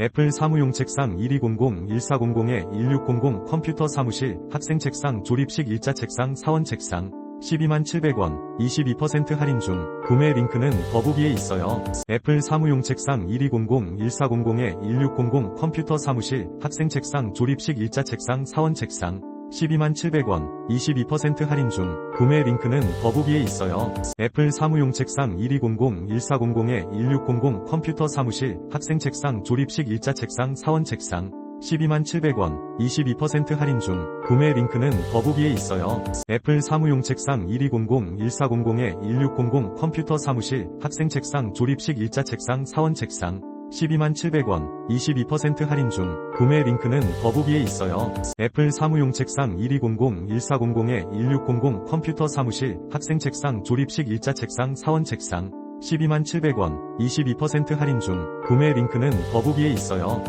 애플 사무용 책상 1200-1400-1600 컴퓨터 사무실 학생 책상 조립식 일자 책상 사원 책상 12만 700원 22% 할인 중 구매 링크는 더보기에 있어요. 애플 사무용 책상 1200-1400-1600 컴퓨터 사무실 학생 책상 조립식 일자 책상 사원 책상 12만 700원 22% 할인 중 구매 링크는 더보기에 있어요. 애플 사무용 책상 1200-1400-1600 컴퓨터 사무실 학생 책상 조립식 일자 책상 사원 책상 12만 700원 22% 할인 중 구매 링크는 더보기에 있어요. 애플 사무용 책상 1200-1400-1600 컴퓨터 사무실 학생 책상 조립식 일자 책상 사원 책상 12만 700원 22% 할인 중 구매 링크는 더보기에 있어요. 애플 사무용 책상 1200-1400-1600 컴퓨터 사무실 학생 책상 조립식 일자 책상 사원 책상 12만 700원 22% 할인 중 구매 링크는 더보기에 있어요.